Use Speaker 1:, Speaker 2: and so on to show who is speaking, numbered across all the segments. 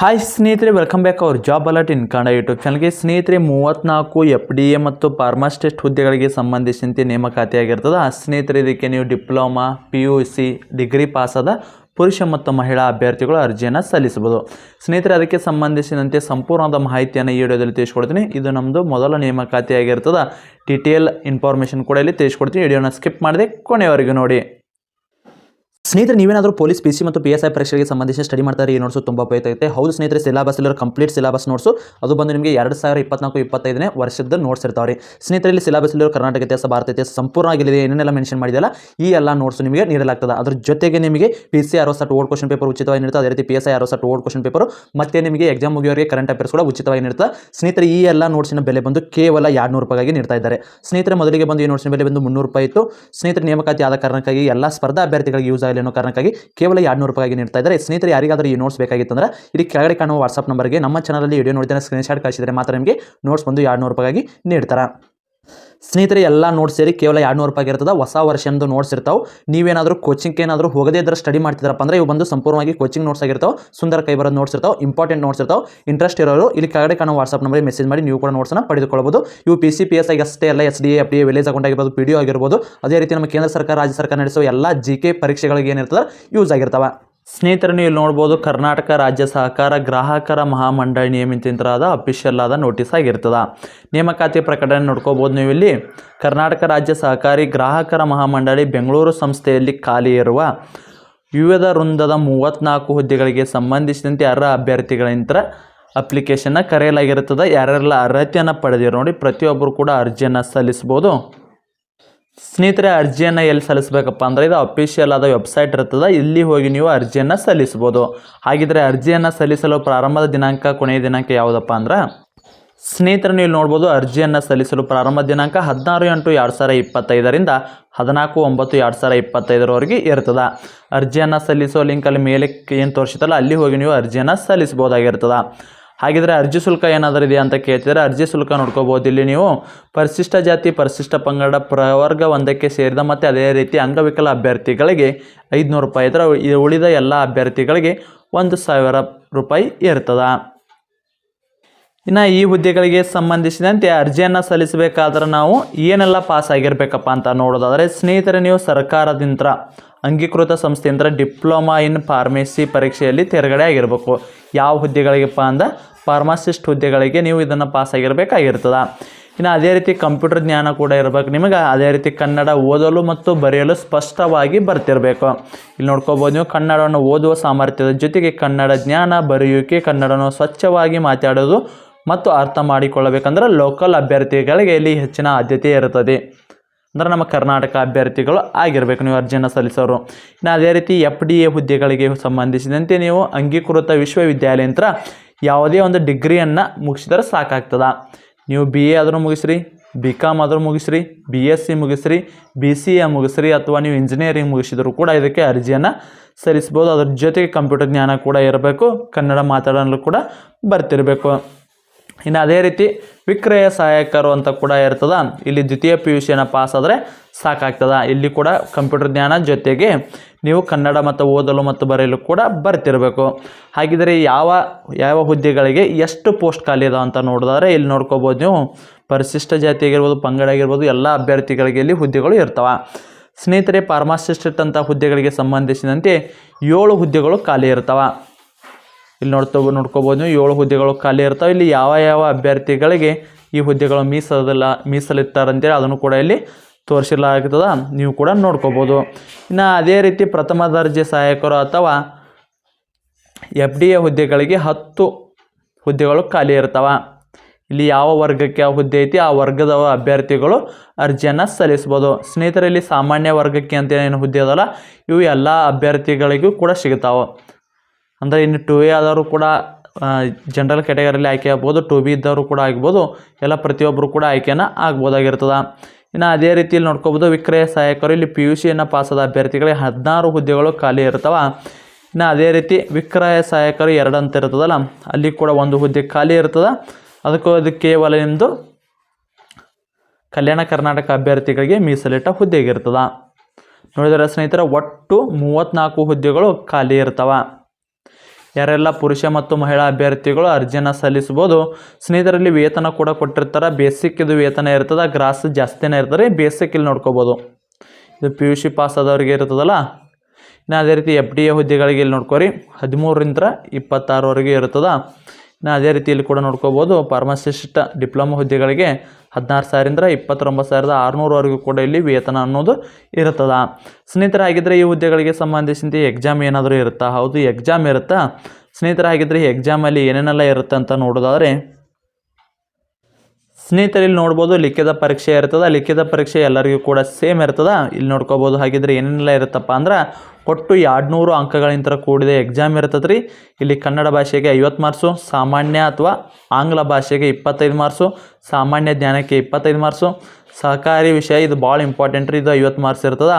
Speaker 1: Hi ಸ್ನೇಹಿತರೆ welcome back ಅವ್ರ job alert in Kannada YouTube ಚಾನಲ್ಗೆ ಸ್ನೇಹಿತರೆ ಮೂವತ್ತ್ನಾಲ್ಕು ಎಫ್ ಡಿ ಎ ಮತ್ತು ಫಾರ್ಮಾಸ್ಟಿಸ್ಟ್ ಹುದ್ದೆಗಳಿಗೆ ಸಂಬಂಧಿಸಿದಂತೆ ನೇಮಕಾತಿ ಆಗಿರ್ತದೆ ಆ ಸ್ನೇಹಿತರೆ, ಇದಕ್ಕೆ ನೀವು diploma P U C degree ಪಾಸಾದ ಪುರುಷ ಮತ್ತು ಮಹಿಳಾ ಅಭ್ಯರ್ಥಿಗಳು ಅರ್ಜಿಯನ್ನು ಸಲ್ಲಿಸಬಹುದು. ಸ್ನೇಹಿತರೆ, ಅದಕ್ಕೆ ಸಂಬಂಧಿಸಿದಂತೆ ಸಂಪೂರ್ಣವಾದ ಮಾಹಿತಿಯನ್ನು ಈ ವಿಡಿಯೋದಲ್ಲಿ ತಿಳಿಸ್ಕೊಡ್ತೀನಿ. ಇದು ನಮ್ಮದು ಮೊದಲ ನೇಮಕಾತಿಯಾಗಿರ್ತದೆ. ಡಿಟೇಲ್ ಇನ್ಫಾರ್ಮೇಷನ್ ಕೂಡ ಇಲ್ಲಿ ತಿಳಿಸ್ಕೊಡ್ತೀನಿ. ವಿಡಿಯೋನ ಸ್ಕಿಪ್ ಮಾಡದೆ ಕೊನೆಯವರೆಗೂ ನೋಡಿ. ಸ್ನೇಹಿತರೆ, ನೀವೇನಾದರೂ ಪೊಲೀಸ್, ಪಿ ಸಿ ಮತ್ತು ಪಿ ಎಸ್ ಐ ಪರೀಕ್ಷೆಗೆ ಸಂಬಂಧಿಸಿ ಸ್ಟಡಿ ಮಾಡ್ತಾರೆ, ಈ ನೋಟ್ಸು ತುಂಬ ಉಪಯುಕ್ತ ಆಗುತ್ತೆ. ಹೌದು ಸ್ನೇಹಿತರೆ ಸಿಲಬಸ್ ಇಲ್ಲರ ಕಂಪ್ಲೀಟ್ ಸಿಲಬಸ್ ನೋಟ್ಸು. ಅದು ಬಂದು ನಿಮಗೆ ಎರಡು ಸಾವಿರ ಇಪ್ಪತ್ನಾಲ್ಕು, ಇಪ್ಪತ್ತೈದನೇ ವರ್ಷದ ನೋಟ್ಸ್ ಇರ್ತಾವೆ ರೀ ಸ್ನೇಹಿತರೆ, ಇಲ್ಲಿ ಸಿಲೆಬಸ್ ಇರೋ ಕರ್ನಾಟಕ ಇತಿಹಾಸ, ಭಾರತ ಇತಿಹಾಸ ಸಂಪೂರ್ಣ ಆಗಿಲ್ಲ ಏನೇನೆಲ್ಲ ಮೆನ್ಷನ್ ಮಾಡಿದಲ್ಲ ಈ ಎಲ್ಲ ನೋಟ್ಸ್ ನಿಮಗೆ ನೀಡಲಾಗ್ತದೆ. ಅದ್ರ ಜೊತೆಗೆ ನಿಮಗೆ ಪಿ ಸಿ ಆರ್ ಸಟ್ ಓಲ್ಡ್ ಕ್ವಶನ್ ಪೇಪರ್ ಉಚಿತವಾಗಿ ನೀಡುತ್ತೆ. ಅದೇ ರೀತಿ P S I set old question paper ಮತ್ತೆ ನಿಮಗೆ ಎಕ್ಸಾಮ್ ಮುಗಿಯೋರಿಗೆ ಕರೆಂಟ್ ಅಫೇರ್ಸ್ ಕೂಡ ಉಚಿತವಾಗಿ ನೀಡುತ್ತೆ. ಸ್ನೇಹಿತರೆ, ಈ ಎಲ್ಲ ನೋಟ್ಸಿನ ಬೆಲೆ ಬಂದು ಕೇವಲ ಎರಡು ನೂರು ರೂಪಾಯಿಗೆ ನೀಡ್ತಾ ಇದ್ದಾರೆ. ಸ್ನೇಹಿತರೆ, ಮೊದಲಿಗೆ ಬಂದು ಈ ನೋಟ್ಸಿನ ಬೆಲೆ ಬಂದು ಮುನ್ನೂರು ರೂಪಾಯಿ ಇತ್ತು. ಸ್ನೇಹಿತರೆ, ನೇಮಕಾತಿ ಆದ ಕಾರಣಕ್ಕಾಗಿ ಎಲ್ಲ ಸ್ಪರ್ಧಾ ಅಭ್ಯರ್ಥಿಗಳಿಗೆ ಯೂಸ್ ಆಗಲಿ ಅನ್ನೋ ಕಾರಣಕ್ಕಾಗಿ ಕೇವಲ ಎರಡು ನೂರು ರೂಪಾಯಿಗೆ ನೀಡ್ತಾ ಇದ್ದಾರೆ. ಸ್ನೇಹಿತರೆ, ಯಾರಿಗಾದರೂ ಈ ನೋಟ್ಸ್ ಬೇಕಾಗಿತ್ತಂದ್ರೆ ಇಲ್ಲಿ ಕೆಳಗಡೆ ಕಾಣುವ ವಾಟ್ಸಪ್ ನಂಬರ್ಗೆ ನಮ್ಮ ಚಾನಲಲ್ಲಿ ವಿಡಿಯೋ ನೋಡಿದ್ರೆ ಸ್ಕ್ರೀನ್ಶಾಟ್ ಕಳಿಸಿದರೆ ಮಾತ್ರ ನಿಮಗೆ ನೋಟ್ಸ್ ಬಂದು ಎರಡು ನೂರು ರೂಪಾಯಿಗೆ ನೀಡ್ತಾರೆ. ಸ್ನೇಹಿತರೆ, ಎಲ್ಲ ನೋಟ್ಸ್ ಸೇರಿ ಕೇವಲ ಎರಡು ನೂರು ರೂಪಾಯಿ ಇರ್ತದೆ ಹೊಸ ವರ್ಷಂದು ನೋಟ್ಸ್ ಇರ್ತಾವೆ. ನೀವೇನಾದರೂ ಕೋಚಿಂಗ್ ಏನಾದರೂ ಹೋಗದೇ ಇದ್ರೆ ಸ್ಟಡಿ ಮಾಡ್ತಿದ್ರಪ್ಪ ಅಂದ್ರೆ ಇವು ಬಂದು ಸಂಪೂರ್ಣವಾಗಿ ಕೋಚಿಂಗ್ ನೋಟ್ಸ್ ಆಗಿರ್ತಾವೆ. ಸುಂದರ ಕೈ ಬರೋದು ನೋಟ್ಸ್ ಇರ್ತಾವೆ ಇಂಪಾರ್ಟೆಂಟ್ ನೋಟ್ಸ್ ಇರ್ತಾವೆ. ಇಂಟ್ರೆಸ್ಟ್ ಇರೋರು ಇಲ್ಲಿ ಕೆಳಗಡೆ ಕಾಣೋ ವಾಟ್ಸಪ್ ನಂಬರ್ ಮೆಸೇಜ್ ಮಾಡಿ ನೀವು ಕೂಡ ನೋಟ್ಸ್ನ ಪಡೆದುಕೊಳ್ಳಬಹುದು. ಇವು P C P S I ಅಷ್ಟೇ ಎಲ್ಲ S D F D village account ಆಗಿರ್ಬೋದು ಪಿ ಡಿ ಆಗಿರ್ಬೋದು. ಅದೇ ರೀತಿ ನಮ್ಮ ಕೇಂದ್ರ ಸರ್ಕಾರ, ರಾಜ್ಯ ಸರ್ಕಾರ ನಡೆಸೋ ಎಲ್ಲ ಜಿ ಕೆ ಪರೀಕ್ಷೆಗಳಿಗೆ ಏನಿರ್ತದೆ ಯೂಸ್ ಆಗಿರ್ತಾವೆ. ಸ್ನೇಹಿತರು ನೀವು ನೋಡ್ಬೋದು. ಕರ್ನಾಟಕ ರಾಜ್ಯ ಸಹಕಾರ, ಗ್ರಾಹಕರ ಮಹಾಮಂಡಳಿ ನಿಯಮಿತರಾದ ಅಫಿಷಿಯಲ್ ಆದ ನೋಟಿಸ್ ಆಗಿರ್ತದೆ. ನೇಮಕಾತಿ ಪ್ರಕಟಣೆ ನೋಡ್ಕೋಬೋದು ನೀವು ಇಲ್ಲಿ ಕರ್ನಾಟಕ ರಾಜ್ಯ ಸಹಕಾರಿ, ಗ್ರಾಹಕರ ಮಹಾಮಂಡಳಿ ಬೆಂಗಳೂರು ಸಂಸ್ಥೆಯಲ್ಲಿ ಖಾಲಿ ಇರುವ ವಿವಿಧ ವೃಂದದ ಮೂವತ್ತ್ನಾಲ್ಕು ಹುದ್ದೆಗಳಿಗೆ ಸಂಬಂಧಿಸಿದಂತೆ ಅರ್ಹ ಅಭ್ಯರ್ಥಿಗಳಿಂದ ಅಪ್ಲಿಕೇಶನ್ನ ಕರೆಯಲಾಗಿರುತ್ತದೆ ಯಾರೆಲ್ಲ ಅರ್ಹತೆಯನ್ನು ಪಡೆದಿರೋ ನೋಡಿ ಪ್ರತಿಯೊಬ್ಬರು ಕೂಡ ಅರ್ಜಿಯನ್ನು ಸಲ್ಲಿಸ್ಬೋದು ಸ್ನೇಹಿತರೆ, ಅರ್ಜಿಯನ್ನು ಎಲ್ಲಿ ಸಲ್ಲಿಸಬೇಕಪ್ಪ ಅಂದರೆ ಇದು ಅಫಿಷಿಯಲ್ ಆದ ವೆಬ್ಸೈಟ್ ಇರ್ತದೆ ಇಲ್ಲಿ ಹೋಗಿ ನೀವು ಅರ್ಜಿಯನ್ನು ಸಲ್ಲಿಸ್ಬೋದು. ಹಾಗಿದ್ರೆ ಅರ್ಜಿಯನ್ನು ಸಲ್ಲಿಸಲು ಪ್ರಾರಂಭದ ದಿನಾಂಕ, ಕೊನೆಯ ದಿನಾಂಕ ಯಾವುದಪ್ಪ ಅಂದ್ರೆ, ಸ್ನೇಹಿತರು, ನೀವು ನೋಡ್ಬೋದು ಅರ್ಜಿಯನ್ನು ಸಲ್ಲಿಸಲು ಪ್ರಾರಂಭ ದಿನಾಂಕ ಹದಿನಾರು ಎಂಟು ಎರಡು ಸಾವಿರ ಇಪ್ಪತ್ತೈದರಿಂದ ಹದಿನಾಲ್ಕು ಒಂಬತ್ತು ಎರಡು ಸಾವಿರ ಇಪ್ಪತ್ತೈದರವರೆಗೆ ಇರ್ತದೆ. ಅರ್ಜಿಯನ್ನು ಸಲ್ಲಿಸೋ ಲಿಂಕಲ್ಲಿ ಮೇಲೆ ಏನು ತೋರಿಸುತ್ತಲ್ಲ, ಅಲ್ಲಿ ಹೋಗಿ ನೀವು ಅರ್ಜಿಯನ್ನು ಸಲ್ಲಿಸ್ಬೋದಾಗಿರ್ತದೆ ಹಾಗಿದ್ರೆ ಅರ್ಜಿ ಶುಲ್ಕ ಏನಾದರೂ ಇದೆಯಾ ಅಂತ ಕೇಳ್ತಿದ್ರೆ ಅರ್ಜಿ ಶುಲ್ಕ ನೋಡ್ಕೋಬೋದು. ಇಲ್ಲಿ ನೀವು ಪರಿಶಿಷ್ಟ ಜಾತಿ, ಪರಿಶಿಷ್ಟ ಪಂಗಡ, ಪ್ರವರ್ಗ ಒಂದಕ್ಕೆ ಸೇರಿದ ಮತ್ತು ಅದೇ ರೀತಿ ಅಂಗವಿಕಲ ಅಭ್ಯರ್ಥಿಗಳಿಗೆ ಐದುನೂರು ರೂಪಾಯಿ ಇದ್ರೆ ಈ ಉಳಿದ ಎಲ್ಲ ಅಭ್ಯರ್ಥಿಗಳಿಗೆ ಒಂದು ಸಾವಿರ ರೂಪಾಯಿ ಇರ್ತದೆ. ಇನ್ನು ಈ ಹುದ್ದೆಗಳಿಗೆ ಸಂಬಂಧಿಸಿದಂತೆ ಅರ್ಜಿಯನ್ನು ಸಲ್ಲಿಸಬೇಕಾದ್ರೆ ನಾವು ಏನೆಲ್ಲ ಪಾಸ್ ಆಗಿರಬೇಕಪ್ಪ ಅಂತ ನೋಡೋದಾದರೆ, ಸ್ನೇಹಿತರೆ, ನೀವು ಸರ್ಕಾರದಿಂದ ಅಂಗೀಕೃತ ಸಂಸ್ಥೆ ಅಂದ್ರೆ ಡಿಪ್ಲೊಮಾ ಇನ್ ಫಾರ್ಮೆಸಿ ಪರೀಕ್ಷೆಯಲ್ಲಿ ತೆರಗಡೆ ಆಗಿರಬೇಕು. ಯಾವ ಹುದ್ದೆಗಳಿಗೆಪ್ಪ ಅಂದ್ರೆ ಫಾರ್ಮಾಸಿಸ್ಟ್ ಹುದ್ದೆಗಳಿಗೆ ನೀವು ಇದನ್ನು ಪಾಸ್ ಆಗಿರಬೇಕಾಗಿರ್ತದೆ. ಇನ್ನು ಅದೇ ರೀತಿ ಕಂಪ್ಯೂಟರ್ ಜ್ಞಾನ ಕೂಡ ಇರಬೇಕು. ನಿಮಗೆ ಅದೇ ರೀತಿ ಕನ್ನಡ ಓದಲು ಮತ್ತು ಬರೆಯಲು ಸ್ಪಷ್ಟವಾಗಿ ಬರ್ತಿರಬೇಕು. ಇಲ್ಲಿ ನೋಡ್ಕೋಬೋದು ನೀವು ಕನ್ನಡವನ್ನು ಓದುವ ಸಾಮರ್ಥ್ಯದ ಜೊತೆಗೆ ಕನ್ನಡ ಜ್ಞಾನ ಬರೆಯುವಿಕೆ, ಕನ್ನಡವನ್ನು ಸ್ವಚ್ಛವಾಗಿ ಮಾತಾಡೋದು ಮತ್ತು ಅರ್ಥ ಮಾಡಿಕೊಳ್ಳಬೇಕಂದ್ರೆ ಲೋಕಲ್ ಅಭ್ಯರ್ಥಿಗಳಿಗೆ ಇಲ್ಲಿ ಹೆಚ್ಚಿನ ಆದ್ಯತೆ ಇರುತ್ತದೆ ಅಂದ್ರೆ ನಮ್ಮ ಕರ್ನಾಟಕ ಅಭ್ಯರ್ಥಿಗಳು ಆಗಿರಬೇಕು. ನೀವು ಅರ್ಜಿಯನ್ನು ಸಲ್ಲಿಸೋರು. ಇನ್ನು ಅದೇ ರೀತಿ ಎಫ್ ಡಿ ಎ ಹುದ್ದೆಗಳಿಗೆ ಸಂಬಂಧಿಸಿದಂತೆ ನೀವು ಅಂಗೀಕೃತ ವಿಶ್ವವಿದ್ಯಾಲಯಂತ್ರ ಯಾವುದೇ ಒಂದು ಡಿಗ್ರಿಯನ್ನು ಮುಗಿಸಿದ್ರೆ ಸಾಕಾಗ್ತದೆ. ನೀವು ಬಿ ಎ ಆದರೂ ಮುಗಿಸ್ರಿ ಬಿ ಕಾಮ್ ಆದರೂ ಮುಗಿಸ್ರಿ ಬಿ ಎಸ್ ಸಿ ಮುಗಿಸ್ರಿ ಬಿ ಸಿ ಎ ಮುಗಿಸ್ರಿ, ಅಥವಾ ನೀವು ಇಂಜಿನಿಯರಿಂಗ್ ಮುಗಿಸಿದರೂ ಕೂಡ ಇದಕ್ಕೆ ಅರ್ಜಿಯನ್ನು ಸಲ್ಲಿಸ್ಬೋದು ಅದ್ರ ಜೊತೆಗೆ ಕಂಪ್ಯೂಟರ್ ಜ್ಞಾನ ಕೂಡ ಇರಬೇಕು. ಕನ್ನಡ ಮಾತಾಡಲು ಕೂಡ ಬರ್ತಿರಬೇಕು. ಇನ್ನು ಅದೇ ರೀತಿ ವಿಕ್ರಯ ಸಹಾಯಕರು ಅಂತ ಕೂಡ ಇರ್ತದೆ. ಇಲ್ಲಿ ದ್ವಿತೀಯ ಪಿ ಯು ಸಿಯನ್ನು ಪಾಸ್ ಆದರೆ ಸಾಕಾಗ್ತದ. ಇಲ್ಲಿ ಕೂಡ ಕಂಪ್ಯೂಟರ್ ಜ್ಞಾನ ಜೊತೆಗೆ ನೀವು ಕನ್ನಡ ಮತ್ತು ಓದಲು ಮತ್ತು ಬರೆಯಲು ಕೂಡ ಬರ್ತಿರಬೇಕು. ಹಾಗಿದ್ರೆ ಯಾವ ಯಾವ ಹುದ್ದೆಗಳಿಗೆ ಎಷ್ಟು ಪೋಸ್ಟ್ ಖಾಲಿ ಇದಾವೆ ಅಂತ ನೋಡಿದ್ರೆ ಇಲ್ಲಿ ನೋಡ್ಕೋಬೋದು ನೀವು. ಪರಿಶಿಷ್ಟ ಜಾತಿ ಆಗಿರ್ಬೋದು, ಪಂಗಡ ಆಗಿರ್ಬೋದು, ಎಲ್ಲ ಅಭ್ಯರ್ಥಿಗಳಿಗೆ ಇಲ್ಲಿ ಹುದ್ದೆಗಳು ಇರ್ತವೆ. ಸ್ನೇಹಿತರೆ ಫಾರ್ಮಾಸಿಸ್ಟ್ ಅಂತ ಹುದ್ದೆಗಳಿಗೆ ಸಂಬಂಧಿಸಿದಂತೆ ಏಳು ಹುದ್ದೆಗಳು ಖಾಲಿ ಇರ್ತವೆ. ಇಲ್ಲಿ ನೋಡ್ತೋ ನೋಡ್ಕೋಬೋದು. ಏಳು ಹುದ್ದೆಗಳು ಖಾಲಿ ಇರ್ತಾವೆ. ಇಲ್ಲಿ ಯಾವ ಯಾವ ಅಭ್ಯರ್ಥಿಗಳಿಗೆ ಈ ಹುದ್ದೆಗಳು ಮೀಸಲಿಲ್ಲ ಮೀಸಲಿತ್ತಾರಂತೇಳಿ ಅದನ್ನು ಕೂಡ ಇಲ್ಲಿ ತೋರಿಸಲಾಗ್ತದ. ನೀವು ಕೂಡ ನೋಡ್ಕೋಬೋದು. ಇನ್ನು ಅದೇ ರೀತಿ ಪ್ರಥಮ ದರ್ಜೆ ಸಹಾಯಕರು ಅಥವಾ ಎಫ್ ಡಿ ಎ ಹುದ್ದೆಗಳಿಗೆ ಹತ್ತು ಹುದ್ದೆಗಳು ಖಾಲಿ ಇರ್ತವೆ. ಇಲ್ಲಿ ಯಾವ ವರ್ಗಕ್ಕೆ ಆ ಹುದ್ದೆ ಐತಿ, ಆ ವರ್ಗದ ಅಭ್ಯರ್ಥಿಗಳು ಅರ್ಜಿಯನ್ನು ಸಲ್ಲಿಸ್ಬೋದು ಸ್ನೇಹಿತರಲ್ಲಿ ಸಾಮಾನ್ಯ ವರ್ಗಕ್ಕೆ ಅಂತ ಏನು ಹುದ್ದೆ ಅದಲ್ಲ, ಇವು ಎಲ್ಲ ಅಭ್ಯರ್ಥಿಗಳಿಗೂ ಕೂಡ ಸಿಗ್ತಾವೆ. ಅಂದರೆ ಇನ್ನು ಟು ಎ ಆದವರು ಕೂಡ ಜನರಲ್ ಕ್ಯಾಟಗರಿಯಲ್ಲಿ ಆಯ್ಕೆ ಆಗ್ಬೋದು ಟು ಬಿ ಇದ್ದವರು ಕೂಡ ಆಗ್ಬೋದು, ಎಲ್ಲ ಪ್ರತಿಯೊಬ್ಬರು ಕೂಡ ಆಯ್ಕೆಯನ್ನು ಆಗ್ಬೋದಾಗಿರ್ತದೆ. ಇನ್ನು ಅದೇ ರೀತಿಯಲ್ಲಿ ನೋಡ್ಕೋಬೋದು, ವಿಕ್ರಯ ಸಹಾಯಕರು, ಇಲ್ಲಿ ಪಿ ಯು ಸಿಯನ್ನು ಪಾಸಾದ ಅಭ್ಯರ್ಥಿಗಳಿಗೆ ಹದಿನಾರು ಹುದ್ದೆಗಳು ಖಾಲಿ ಇರ್ತವೆ. ಇನ್ನು ಅದೇ ರೀತಿ ವಿಕ್ರಯ ಸಹಾಯಕರು ಎರಡು ಅಂತ ಇರ್ತದಲ್ಲ, ಅಲ್ಲಿ ಕೂಡ ಒಂದು ಹುದ್ದೆ ಖಾಲಿ ಇರ್ತದೆ. ಅದಕ್ಕೂ ಅದು ಕೇವಲ ನಿಮ್ಮದು ಕಲ್ಯಾಣ ಕರ್ನಾಟಕ ಅಭ್ಯರ್ಥಿಗಳಿಗೆ ಮೀಸಲಿಟ್ಟ ಹುದ್ದೆಗಿರ್ತದೆ ನೋಡಿದರೆ ಸ್ನೇಹಿತರೆ, ಒಟ್ಟು ಮೂವತ್ತ್ನಾಲ್ಕು ಹುದ್ದೆಗಳು ಖಾಲಿ ಇರ್ತವೆ. ಯಾರೆಲ್ಲ ಪುರುಷ ಮತ್ತು ಮಹಿಳಾ ಅಭ್ಯರ್ಥಿಗಳು ಅರ್ಜಿಯನ್ನು ಸಲ್ಲಿಸ್ಬೋದು ಸ್ನೇಹಿತರಲ್ಲಿ ವೇತನ ಕೂಡ ಕೊಟ್ಟಿರ್ತಾರೆ ಬೇಸಿಕ್ ಇದು ವೇತನ ಇರ್ತದೆ, ಗ್ರಾಸ್ ಜಾಸ್ತಿನೇ ಇರ್ತದೆ ಬೇಸಿಕ್ ಇಲ್ಲಿ ನೋಡ್ಕೋಬೋದು. ಇದು ಪಿ ಯು ಸಿ ಪಾಸ್ ಆದವ್ರಿಗೆ ಇರ್ತದಲ್ಲ, ಇನ್ನು ಅದೇ ರೀತಿ ಎಫ್ ಡಿ ಎ ಹುದ್ದೆಗಳಿಗೆ ಇಲ್ಲಿ ನೋಡ್ಕೋರಿ, ಹದಿಮೂರರಿಂದ ಇಪ್ಪತ್ತಾರವರೆಗೆ ಇರ್ತದೆ. ಅದೇ ರೀತಿಯಲ್ಲಿ ಕೂಡ ನೋಡ್ಕೋಬೋದು. ಫಾರ್ಮಸಿಸ್ಟ್ ಡಿಪ್ಲೊಮಾ ಹುದ್ದೆಗಳಿಗೆ ಹದಿನಾರು ಸಾವಿರದಿಂದ ಇಪ್ಪತ್ತೊಂಬತ್ತು ಸಾವಿರದ ಆರುನೂರವರೆಗೂ ಕೂಡ ಇಲ್ಲಿ ವೇತನ ಅನ್ನೋದು ಇರ್ತದ ಸ್ನೇಹಿತರಾಗಿದ್ದರೆ ಈ ಹುದ್ದೆಗಳಿಗೆ ಸಂಬಂಧಿಸಿದಂತೆ ಎಕ್ಸಾಮ್ ಏನಾದರೂ ಇರುತ್ತಾ? ಹೌದು, ಎಕ್ಸಾಮ್ ಇರುತ್ತಾ? ಸ್ನೇಹಿತರಾಗಿದ್ದರೆ ಈ ಎಕ್ಸಾಮಲ್ಲಿ ಏನೇನೆಲ್ಲ ಇರುತ್ತೆ ಅಂತ ನೋಡೋದಾದರೆ, ಸ್ನೇಹಿತರಲ್ಲಿ ನೋಡ್ಬೋದು, ಲಿಖಿತ ಪರೀಕ್ಷೆ ಇರ್ತದೆ ಲಿಖಿತ ಪರೀಕ್ಷೆ ಎಲ್ಲರಿಗೂ ಕೂಡ ಸೇಮ್ ಇರ್ತದೆ ಇಲ್ಲಿ ನೋಡ್ಕೋಬೋದು, ಹಾಗಿದ್ರೆ ಏನೇನೆಲ್ಲ ಇರುತ್ತಪ್ಪ ಅಂದ್ರೆ ಒಟ್ಟು ಎರಡುನೂರು ಅಂಕಗಳಿಂದ ಕೂಡಿದ ಎಕ್ಸಾಮ್ ಇರ್ತದೆ ರೀ ಇಲ್ಲಿ ಕನ್ನಡ ಭಾಷೆಗೆ ಐವತ್ತು ಮಾರ್ಕ್ಸು ಸಾಮಾನ್ಯ ಅಥವಾ ಆಂಗ್ಲ ಭಾಷೆಗೆ ಇಪ್ಪತ್ತೈದು ಮಾರ್ಕ್ಸು ಸಾಮಾನ್ಯ ಜ್ಞಾನಕ್ಕೆ ಇಪ್ಪತ್ತೈದು ಮಾರ್ಕ್ಸು ಸಹಕಾರಿ ವಿಷಯ, ಇದು ಭಾಳ ಇಂಪಾರ್ಟೆಂಟ್ ರೀ, ಇದು ಐವತ್ತು ಮಾರ್ಕ್ಸ್ ಇರ್ತದೆ.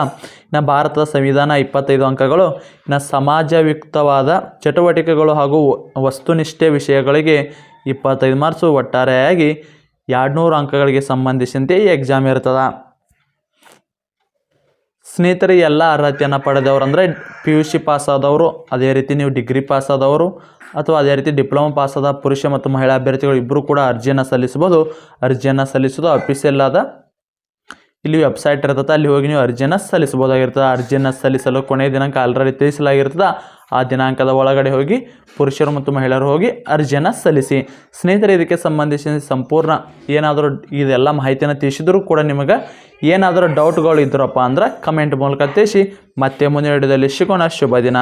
Speaker 1: ಇನ್ನು ಭಾರತದ ಸಂವಿಧಾನ ಇಪ್ಪತ್ತೈದು ಅಂಕಗಳು. ಇನ್ನು ಸಮಾಜಯುಕ್ತವಾದ ಚಟುವಟಿಕೆಗಳು ಹಾಗೂ ವಸ್ತುನಿಷ್ಠೆ ವಿಷಯಗಳಿಗೆ ಇಪ್ಪತ್ತೈದು ಮಾರ್ಕ್ಸು ಒಟ್ಟಾರೆಯಾಗಿ ಎರಡುನೂರು ಅಂಕಗಳಿಗೆ ಸಂಬಂಧಿಸಿದಂತೆ ಈ ಎಕ್ಸಾಮ್ ಇರ್ತದ. ಸ್ನೇಹಿತರೆ, ಎಲ್ಲ ಅರ್ಹತೆಯನ್ನು ಪಡೆದವರು ಅಂದರೆ ಪಿ ಯು ಸಿ ಪಾಸ್ ಆದವರು, ಅದೇ ರೀತಿ ನೀವು ಡಿಗ್ರಿ ಪಾಸ್ ಆದವರು, ಅಥವಾ ಅದೇ ರೀತಿ ಡಿಪ್ಲೊಮಾ ಪಾಸ್ ಆದ ಪುರುಷ ಮತ್ತು ಮಹಿಳಾ ಅಭ್ಯರ್ಥಿಗಳು ಇಬ್ಬರು ಕೂಡ ಅರ್ಜಿಯನ್ನು ಸಲ್ಲಿಸ್ಬೋದು ಅರ್ಜಿಯನ್ನು ಸಲ್ಲಿಸೋದು ಅಫಿಷಿಯಲ್ ಆದ ಇಲ್ಲಿ ವೆಬ್ಸೈಟ್ ಇರ್ತದೆ, ಅಲ್ಲಿ ಹೋಗಿ ನೀವು ಅರ್ಜಿಯನ್ನು ಸಲ್ಲಿಸ್ಬೋದಾಗಿರ್ತದೆ ಅರ್ಜಿಯನ್ನು ಸಲ್ಲಿಸಲು ಕೊನೆಯ ದಿನಾಂಕ ಆಲ್ರೆಡಿ ತಿಳಿಸಲಾಗಿರ್ತದೆ. ಆ ದಿನಾಂಕದ ಒಳಗಡೆ ಹೋಗಿ ಪುರುಷರು ಮತ್ತು ಮಹಿಳೆಯರು ಹೋಗಿ ಅರ್ಜಿಯನ್ನು ಸಲ್ಲಿಸಿ. ಸ್ನೇಹಿತರೆ, ಇದಕ್ಕೆ ಸಂಬಂಧಿಸಿದ ಸಂಪೂರ್ಣ ಏನಾದರೂ ಇದೆಲ್ಲ ಮಾಹಿತಿಯನ್ನು ತಿಳಿಸಿದರೂ ಕೂಡ ನಿಮಗೆ ಏನಾದರೂ ಡೌಟ್ಗಳು ಇದ್ರಪ್ಪ ಅಂದ್ರೆ ಕಮೆಂಟ್ ಮೂಲಕ ತಿಳಿಸಿ. ಮತ್ತೆ ಮುಂದಿನ ವಿಡಿಯೋದಲ್ಲಿ ಸಿಗೋಣ. ಶುಭ ದಿನ.